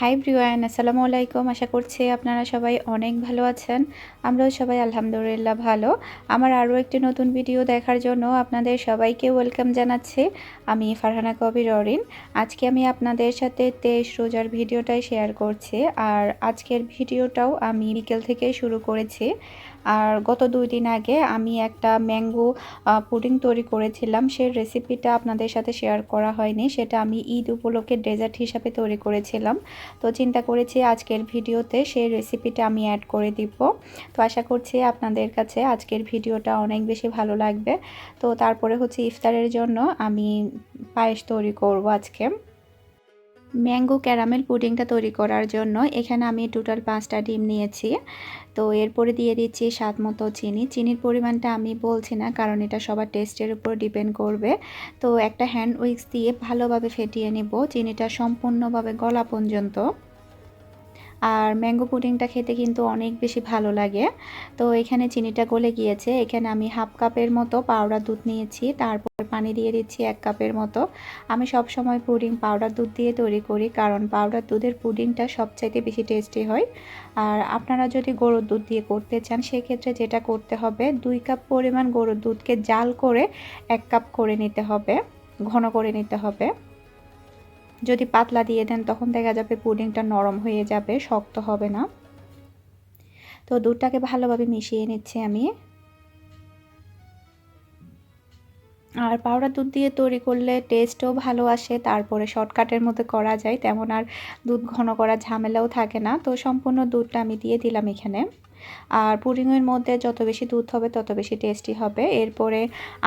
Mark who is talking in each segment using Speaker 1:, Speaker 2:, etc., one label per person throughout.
Speaker 1: High ব্রিওয়ান আসসালামু আলাইকুম। আশা করছি আপনারা সবাই অনেক ভালো আছেন। আমরাও সবাই আলহামদুলিল্লাহ ভালো। আমার আরও একটি নতুন ভিডিও দেখার জন্য আপনাদের সবাইকে ওয়েলকাম জানাচ্ছি। আমি ফারহানা কবির অরিন। আজকে আমি আপনাদের সাথে তেইশ রোজার ভিডিওটাই শেয়ার করছি। আর আজকের ভিডিওটাও আমি বিকেল থেকে শুরু করেছি। আর গত দুই দিন আগে আমি একটা ম্যাঙ্গো পুডিং তৈরি করেছিলাম। সেই রেসিপিটা আপনাদের সাথে শেয়ার করা হয়নি। সেটা আমি ঈদ উপলক্ষে ডেজার্ট হিসাবে তৈরি করেছিলাম। তো চিন্তা করেছি আজকের ভিডিওতে সেই রেসিপিটা আমি অ্যাড করে দিব। তো আশা করছি আপনাদের কাছে আজকের ভিডিওটা অনেক বেশি ভালো লাগবে। তো তারপরে হচ্ছে ইফতারের জন্য আমি পায়েস তৈরি করব আজকে। ম্যাঙ্গো ক্যারামেল পুডিংটা তৈরি করার জন্য এখানে আমি টোটাল পাঁচটা ডিম নিয়েছি। তো এরপরে দিয়ে দিচ্ছি স্বাদ মতো চিনি। চিনির পরিমাণটা আমি বলছি না, কারণ এটা সবার টেস্টের উপর ডিপেন্ড করবে। তো একটা হ্যান্ড উইক্স দিয়ে ভালোভাবে ফেটিয়ে নেব। চিনিটা সম্পূর্ণভাবে গলা পর্যন্ত। আর ম্যাঙ্গো পুডিংটা খেতে কিন্তু অনেক বেশি ভালো লাগে। তো এখানে চিনিটা গলে গিয়েছে। এখানে আমি হাফ কাপের মতো পাউডার দুধ নিয়েছি। তারপর পানি দিয়ে দিচ্ছি এক কাপের মতো। আমি সব সময় পুডিং পাউডার দুধ দিয়ে তৈরি করি কারণ পাউডার দুধের পুডিংটা সবচাইতে বেশি টেস্টি হয়। আর আপনারা যদি গরুর দুধ দিয়ে করতে চান, সেক্ষেত্রে যেটা করতে হবে, দুই কাপ পরিমাণ গরুর দুধকে জাল করে এক কাপ করে নিতে হবে, ঘন করে নিতে হবে। যদি পাতলা দিয়ে দেন, তখন দেখা যাবে পুডিংটা নরম হয়ে যাবে, শক্ত হবে না। তো দুধটাকে ভালোভাবে মিশিয়ে নিচ্ছি আমি। আর পাউডার দুধ দিয়ে তৈরি করলে টেস্টও ভালো আসে, তারপরে শর্টকাটের মধ্যে করা যায়, তেমন আর দুধ ঘন করা ঝামেলাও থাকে না। তো সম্পূর্ণ দুধটা আমি দিয়ে দিলাম এখানে। আর পুডিংয়ের মধ্যে যত বেশি দুধ হবে, তত বেশি টেস্টি হবে। এরপরে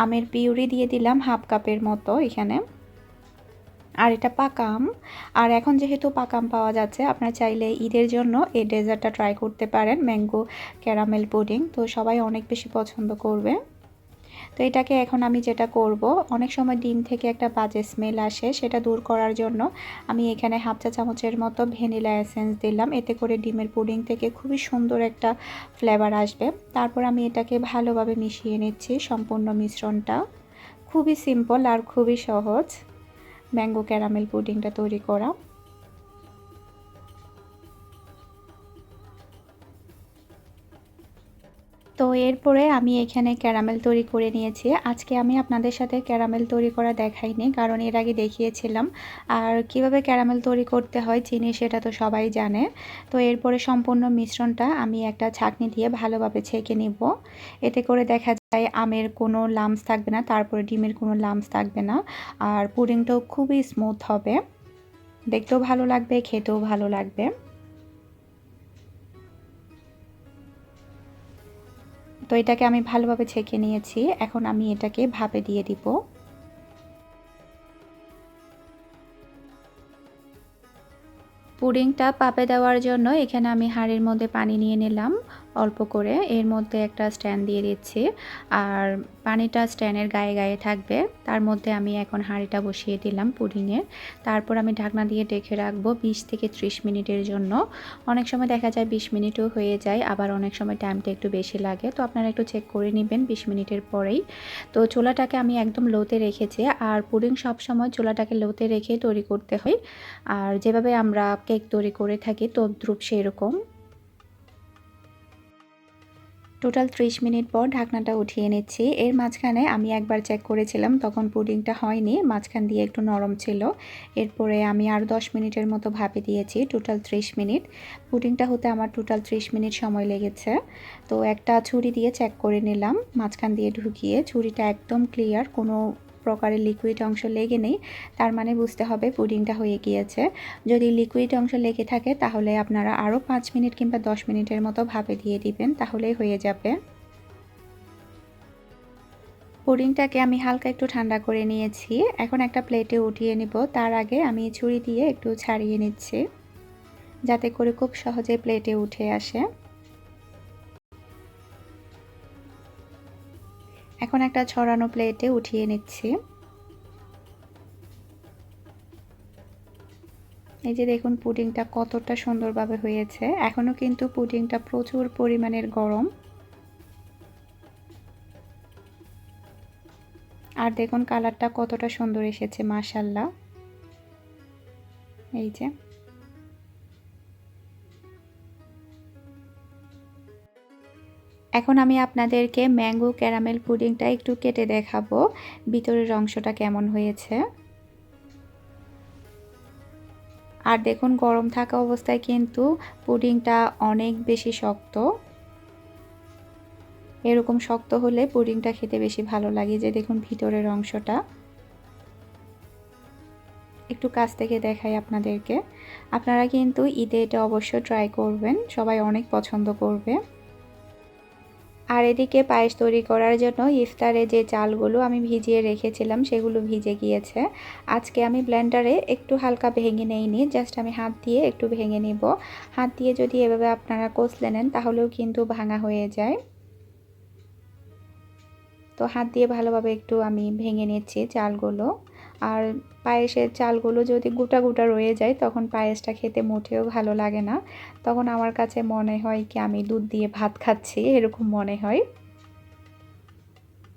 Speaker 1: আমের পিউরি দিয়ে দিলাম হাফ কাপের মতো এখানে। আর এটা পাকাম। আর এখন যেহেতু পাকাম পাওয়া যাচ্ছে, আপনারা চাইলে ঈদের জন্য এই ডেজার্টটা ট্রাই করতে পারেন ম্যাঙ্গো ক্যারামেল পুডিং তো সবাই অনেক বেশি পছন্দ করবে। তো এটাকে এখন আমি যেটা করব, অনেক সময় ডিম থেকে একটা বাজে স্মেল আসে, সেটা দূর করার জন্য আমি এখানে হাফ চা চামচের মতো ভ্যানিলা এসেন্স দিলাম, এতে করে ডিমের পুডিং থেকে খুবই সুন্দর একটা ফ্লেভার আসবে। তারপর আমি এটাকে ভালোভাবে মিশিয়ে নিচ্ছি সম্পূর্ণ মিশ্রণটা। খুবই সিম্পল আর খুবই সহজ। ম্যাঙ্গো ক্যারামেল পুডিংটা তৈরি করা। তো এরপরে আমি এখানে ক্যারামেল তৈরি করে নিয়েছি। আজকে আমি আপনাদের সাথে ক্যারামেল তৈরি করা দেখাইনি, কারণ এর আগে দেখিয়েছিলাম। আর কীভাবে ক্যারামেল তৈরি করতে হয় চিনি সেটা তো সবাই জানে। তো এরপরে সম্পূর্ণ মিশ্রণটা আমি একটা ছাকনি দিয়ে ভালোভাবে ছেঁকে নিব। এতে করে দেখা যায় আমের কোনো লামস থাকবে না, তারপরে ডিমের কোনো লামস থাকবে না। আর পুডিংটাও খুবই স্মুথ হবে। দেখতেও ভালো লাগবে, খেতেও ভালো লাগবে। তো এটাকে আমি ভালোভাবে ছেঁকে নিয়েছি। এখন আমি এটাকে ভাপে দিয়ে দিব। পুডিংটা পাপে দেওয়ার জন্য এখানে আমি হাড়ের মধ্যে পানি নিয়ে নিলাম। অল্প করে। এর মধ্যে একটা স্ট্যান্ড দিয়ে দিচ্ছি। আর পানিটা স্ট্যান্ডের গায়ে গায়ে থাকবে। তার মধ্যে আমি এখন হাঁড়িটা বসিয়ে দিলাম পুডিংয়ের তারপর আমি ঢাকনা দিয়ে ডেকে রাখব বিশ থেকে ত্রিশ মিনিটের জন্য। অনেক সময় দেখা যায় বিশ মিনিটও হয়ে যায়, আবার অনেক সময় টাইমটা একটু বেশি লাগে। তো আপনারা একটু চেক করে নেবেন বিশ মিনিটের পরেই। তো চোলাটাকে আমি একদম লোতে রেখেছি। আর পুডিং সবসময় চোলাটাকে লোতে রেখে তৈরি করতে হয়। আর যেভাবে আমরা কেক তৈরি করে থাকি তদ্রুপ সেরকম। টোটাল ত্রিশ মিনিট পর ঢাকনাটা উঠিয়ে নিচ্ছি। এর মাঝখানে আমি একবার চেক করেছিলাম, তখন পুডিংটা হয়নি, মাঝখান দিয়ে একটু নরম ছিল। এরপরে আমি আর দশ মিনিটের মতো ভাপে দিয়েছি, টোটাল ত্রিশ মিনিট। পুডিংটা হতে আমার টোটাল ত্রিশ মিনিট সময় লেগেছে। তো একটা ছুরি দিয়ে চেক করে নিলাম, মাঝখান দিয়ে ঢুকিয়ে ছুরিটা একদম ক্লিয়ার কোনো প্রকারের লিকুইড অংশ লেগে নেই, তার মানে বুঝতে হবে পুডিংটা হয়ে গিয়েছে। যদি লিকুইড অংশ লেগে থাকে, তাহলে আপনারা আরও পাঁচ মিনিট কিংবা দশ মিনিটের মতো ভাপে দিয়ে দিবেন, তাহলেই হয়ে যাবে। পুডিংটাকে আমি হালকা একটু ঠান্ডা করে নিয়েছি। এখন একটা প্লেটে উঠিয়ে নিব, তার আগে আমি ছুরি দিয়ে একটু ছাড়িয়ে নিচ্ছি, যাতে করে খুব সহজে প্লেটে উঠে আসে। এখন একটা ছড়ানো প্লেটে উঠিয়ে নিচ্ছি। এই যে দেখুন পুডিংটা কতটা সুন্দরভাবে হয়েছে। এখনও কিন্তু পুডিংটা প্রচুর পরিমাণের গরম। আর দেখুন কালারটা কতটা সুন্দর এসেছে মাশাল্লাহ এই যে। এখন আমি আপনাদেরকে ম্যাঙ্গো ক্যারামেল পুডিংটা একটু কেটে দেখাবো। ভিতরের অংশটা কেমন হয়েছে। আর দেখুন, গরম থাকা অবস্থায় কিন্তু পুডিংটা অনেক বেশি শক্ত। এরকম শক্ত হলে পুডিংটা খেতে বেশি ভালো লাগে যে দেখুন ভিতরের অংশটা। একটু কাছ থেকে দেখাই আপনাদেরকে। আপনারা কিন্তু ঈদে এটা অবশ্যই ট্রাই করবেন, সবাই অনেক পছন্দ করবে। আর এদিকে পায়েস তৈরি করার জন্য ইফতারে যে চালগুলো আমি ভিজিয়ে রেখেছিলাম, সেগুলো ভিজে গিয়েছে। আজকে আমি ব্লেন্ডারে একটু হালকা ভেঙে নেইনি জাস্ট আমি হাত দিয়ে একটু ভেঙে নিব। হাত দিয়ে যদি এভাবে আপনারা কষলে নেন, তাহলেও কিন্তু ভাঙা হয়ে যায়। তো হাত দিয়ে ভালোভাবে একটু আমি ভেঙে নিচ্ছি চালগুলো। আর পায়েসের চালগুলো যদি গোটা গোটা রয়ে যায়, তখন পায়েসটা খেতে মোটেও ভালো লাগে না। তখন আমার কাছে মনে হয় কি, আমি দুধ দিয়ে ভাত খাচ্ছি, এরকম মনে হয়।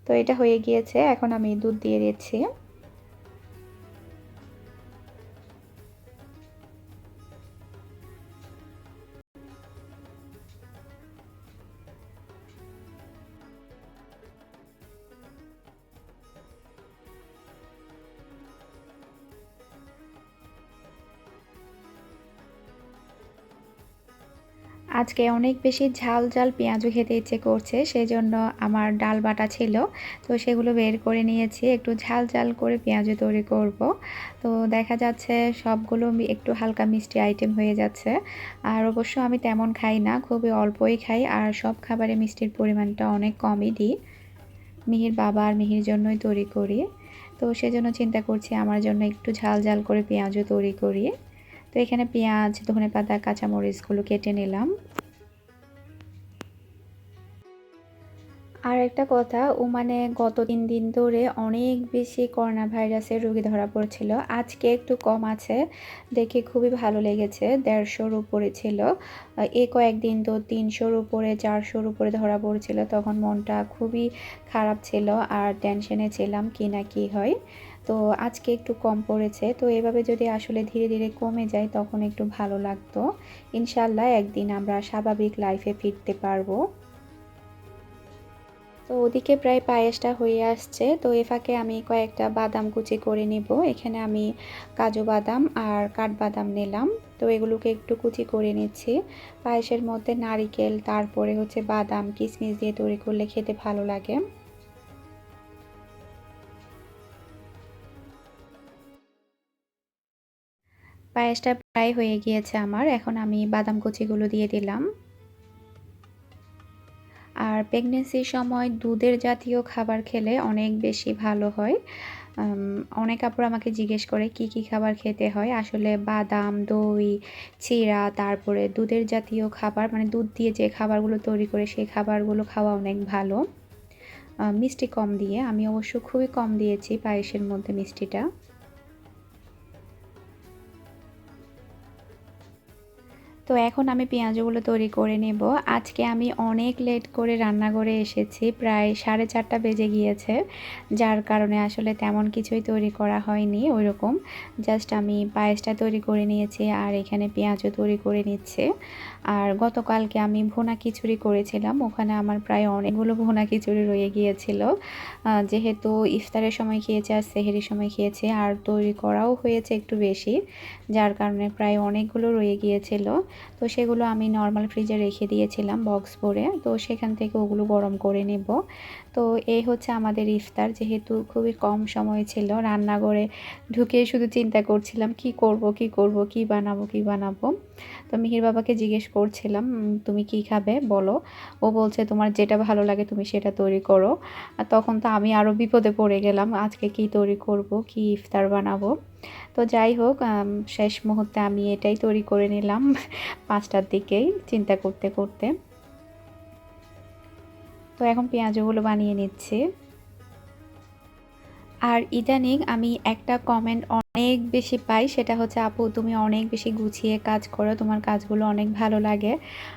Speaker 1: তো এটা হয়ে গিয়েছে, এখন আমি দুধ দিয়ে দিচ্ছি। আজকে অনেক বেশি ঝাল ঝাল পেঁয়াজও খেতে ইচ্ছে করছে, সেজন্য আমার ডাল বাটা ছিল। তো সেগুলো বের করে নিয়েছি, একটু ঝাল ঝাল করে পেঁয়াজও তৈরি করব। তো দেখা যাচ্ছে সবগুলো একটু হালকা মিষ্টি আইটেম হয়ে যাচ্ছে। আর অবশ্য আমি তেমন খাই না, খুবই অল্পই খাই, আর সব খাবারে মিষ্টির পরিমাণটা অনেক কমই দিই। মিহির বাবা আর মিহির জন্যই তৈরি করি। তো সেজন্য চিন্তা করছি আমার জন্য একটু ঝাল ঝাল করে পেঁয়াজও তৈরি করি। তো এখানে পেঁয়াজ ধনে পাতা কাঁচামরিচগুলো কেটে নিলাম। আর একটা কথা, ও মানে গত তিন দিন ধরে অনেক বেশি করোনা ভাইরাসের রোগী ধরা পড়ছিল। আজকে একটু কম আছে, দেখে খুবই ভালো লেগেছে, দেড়শোর উপরে ছিল। এ কয়েকদিন তো তিনশোর উপরে, চারশোর উপরে ধরা পড়ছিল, তখন মনটা খুবই খারাপ ছিল আর টেনশনে ছিলাম কি না কি হয়। তো আজকে একটু কম পড়েছে। তো এভাবে যদি আসলে ধীরে ধীরে কমে যায়, তখন একটু ভালো লাগতো। ইনশাল্লাহ একদিন আমরা স্বাভাবিক লাইফে ফিরতে পারব। তো ওদিকে প্রায় পায়েসটা হয়ে আসছে। তো এ ফাঁকে আমি কয়েকটা বাদাম কুচি করে নেব। এখানে আমি কাজু বাদাম আর কাঠবাদাম নিলাম। তো এগুলোকে একটু কুচি করে নিচ্ছি। পায়েসের মধ্যে নারিকেল, তারপরে হচ্ছে বাদাম কিশমিশ দিয়ে তৈরি করলে খেতে ভালো লাগে। পায়েসটা প্রায় হয়ে গিয়েছে আমার, এখন আমি বাদাম কুচিগুলো দিয়ে দিলাম। আর প্রেগনেন্সির সময় দুধের জাতীয় খাবার খেলে অনেক বেশি ভালো হয়। অনেক আপুর আমাকে জিজ্ঞেস করে কি কি খাবার খেতে হয়। আসলে বাদাম, দই চিরা তারপরে দুধের জাতীয় খাবার মানে দুধ দিয়ে যে খাবারগুলো তৈরি করে সেই খাবারগুলো খাওয়া অনেক ভালো। মিষ্টি কম দিয়ে, আমি অবশ্য খুবই কম দিয়েছি পায়েসের মধ্যে মিষ্টিটা। তো এখন আমি পেঁয়াজগুলো তৈরি করে নেব। আজকে আমি অনেক লেট করে রান্না করে এসেছি, প্রায় সাড়ে চারটা বেজে গিয়েছে, যার কারণে আসলে তেমন কিছুই তৈরি করা হয়নি ওই রকম জাস্ট আমি পায়েসটা তৈরি করে নিয়েছি আর এখানে পেঁয়াজও তৈরি করে নিচ্ছে। আর গতকালকে আমি ভুনা খিচুড়ি করেছিলাম, ওখানে আমার প্রায় অনেকগুলো ভুনা খিচুড়ি রয়ে গিয়েছিল। যেহেতু ইফতারের সময় খেয়েছে আর সেহেরির সময় খেয়েছে, আর তৈরি করাও হয়েছে একটু বেশি, যার কারণে প্রায় অনেকগুলো রয়ে গিয়েছিল। তো সেগুলো আমি নর্মাল ফ্রিজে রেখে দিয়েছিলাম বক্স ভরে। তো সেখান থেকে ওগুলো গরম করে নেব। তো এই হচ্ছে আমাদের ইফতার। যেহেতু খুবই কম সময় ছিল, রান্নাঘরে ঢুকে শুধু চিন্তা করছিলাম, কি করব কি করব, কি বানাবো কি বানাবো? তো মিহির বাবাকে জিজ্ঞেস করছিলাম তুমি কি খাবে? বলো। ও বলছে, তোমার যেটা ভালো লাগে তুমি সেটা তৈরি করো। আর তখন তো আমি আরও বিপদে পড়ে গেলাম, আজকে কি তৈরি করব, কি ইফতার বানাবো? তো যাই হোক শেষ মুহূর্তে আমি এটাই তৈরি করে নিলাম, পাঁচটার দিকেই চিন্তা করতে করতে। তো এখন পেঁয়াজগুলো বানিয়ে নিচ্ছি। আর ইদানিং আমি একটা কমেন্ট অনেক বেশি পাই, সেটা হচ্ছে, আপু, তুমি অনেক বেশি গুছিয়ে কাজ করো, তোমার কাজগুলো অনেক ভালো লাগে।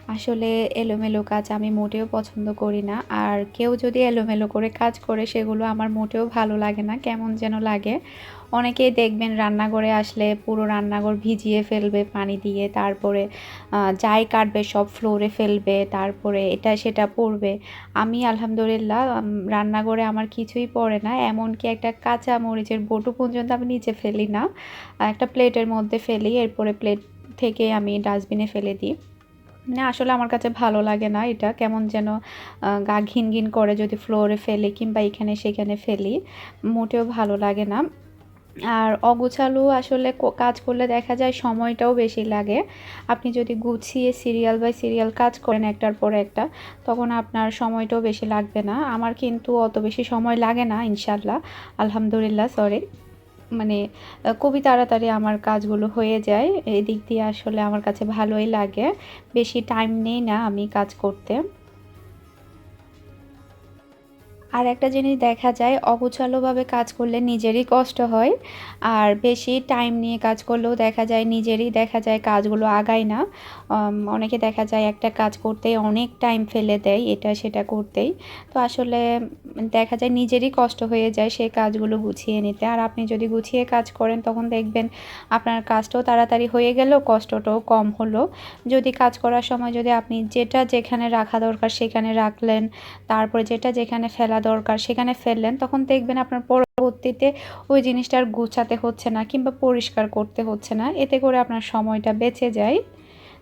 Speaker 1: আসলে এলোমেলো কাজ আমি মোটেও পছন্দ করি না। আর কেউ যদি এলোমেলো করে কাজ করে, সেগুলো আমার মোটেও ভালো লাগে না। কেমন যেন লাগে। অনেকেই দেখবেন রান্নাঘরে আসলে পুরো রান্নাঘর ভিজিয়ে ফেলবে পানি দিয়ে, তারপরে যাই কাটবে সব ফ্লোরে ফেলবে, তারপরে এটা সেটা পড়বে আমি আলহামদুলিল্লাহ রান্নাঘরে আমার কিছুই পড়ে না, এমনকি একটা কাঁচা মরিচের বটু পর্যন্ত আমি নিচে ফেলি না। একটা প্লেটের মধ্যে ফেলি, এরপরে প্লেট থেকে আমি ডাস্টবিনে ফেলে দিই। মানে আসলে আমার কাছে ভালো লাগে না এটা, কেমন যেন গা ঘিন ঘিন করে যদি ফ্লোরে ফেলি কিংবা এখানে সেখানে ফেলি, মোটেও ভালো লাগে না। আর অগোছালো আসলে কাজ করলে দেখা যায় সময়টাও বেশি লাগে। আপনি যদি গুছিয়ে সিরিয়াল বাই সিরিয়াল কাজ করেন একটার পর একটা, তখন আপনার সময়টাও বেশি লাগবে না। আমার কিন্তু অত বেশি সময় লাগে না ইনশাল্লাহ আলহামদুলিল্লাহ সরি মানে খুবই তাড়াতাড়ি আমার কাজগুলো হয়ে যায়। এদিক দিয়ে আসলে আমার কাছে ভালোই লাগে। বেশি টাইম নেই না আমি কাজ করতে। আর একটা জিনিস দেখা যায়, অগোছালোভাবে কাজ করলে নিজেরই কষ্ট হয়, আর বেশি টাইম নিয়ে কাজ করলেও দেখা যায় নিজেরই দেখা যায় কাজগুলো আগায় না। অনেকে দেখা যায় একটা কাজ করতেই অনেক টাইম ফেলে দেয়, এটা সেটা করতেই। তো আসলে দেখা যায় নিজেরই কষ্ট হয়ে যায় সেই কাজগুলো গুছিয়ে নিতে। আর আপনি যদি গুছিয়ে কাজ করেন, তখন দেখবেন আপনার কাজটাও তাড়াতাড়ি হয়ে গেল, কষ্টটাও কম হলো। যদি কাজ করার সময় যদি আপনি যেটা যেখানে রাখা দরকার সেখানে রাখলেন, তারপরে যেটা যেখানে ফেলা দরকার, সেখানে ফেললেন, তখন দেখবেন আপনার পরবর্তীতে ওই জিনিসটা আর গুছাতে হচ্ছে না কিংবা পরিষ্কার করতে হচ্ছে না, এতে করে আপনার সময়টা বেঁচে যায়।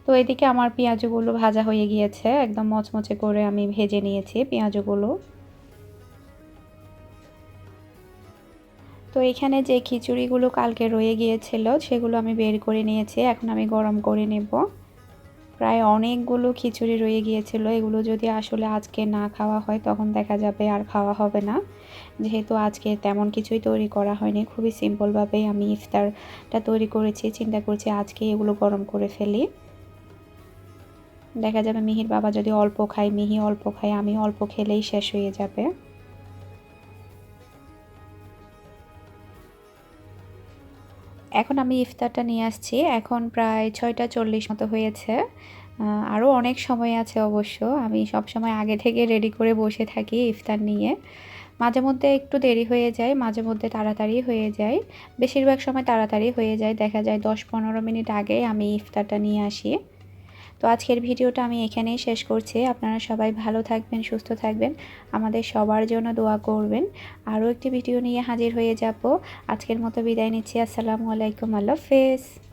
Speaker 1: তো এদিকে আমার পেঁয়াজগুলো ভাজা হয়ে গিয়েছে, একদম মচমচে করে আমি ভেজে নিয়েছি পেঁয়াজগুলো। তো এখানে যে খিচুড়িগুলো কালকে রয়ে গিয়েছিল, সেগুলো আমি বের করে নিয়েছি, এখন আমি গরম করে নেব। প্রায় অনেকগুলো খিচুড়ি রয়ে গিয়েছিল। এগুলো যদি আসলে আজকে না খাওয়া হয়, তখন দেখা যাবে আর খাওয়া হবে না। যেহেতু আজকে তেমন কিছুই তৈরি করা হয়নি, খুবই সিম্পলভাবেই আমি ইফতারটা তৈরি করেছি। চিন্তা করছি আজকে এগুলো গরম করে ফেলি। দেখা যাবে মিহির বাবা যদি অল্প খায়, মিহি অল্প খায়, আমি অল্প খেলেই শেষ হয়ে যাবে। এখন আমি ইফতারটা নিয়ে আসছি। এখন প্রায় ছয়টা চল্লিশ মতো হয়েছে। আরও অনেক সময় আছে অবশ্য। আমি সব সময় আগে থেকে রেডি করে বসে থাকি ইফতার নিয়ে। মাঝে মধ্যে একটু দেরি হয়ে যায়, মাঝে মধ্যে তাড়াতাড়ি হয়ে যায়। বেশিরভাগ সময় তাড়াতাড়ি হয়ে যায়। দেখা যায় দশ পনেরো মিনিট আগে আমি ইফতারটা নিয়ে আসি। তো আজকের ভিডিওটা আমি এখানেই শেষ করছি। আপনারা সবাই ভালো থাকবেন, সুস্থ থাকবেন। আমাদের সবার জন্য দোয়া করবেন। আরও একটি ভিডিও নিয়ে হাজির হয়ে যাব। আজকের মতো বিদায় নিচ্ছি। আসসালামু আলাইকুম। আল্লাহ হাফেজ।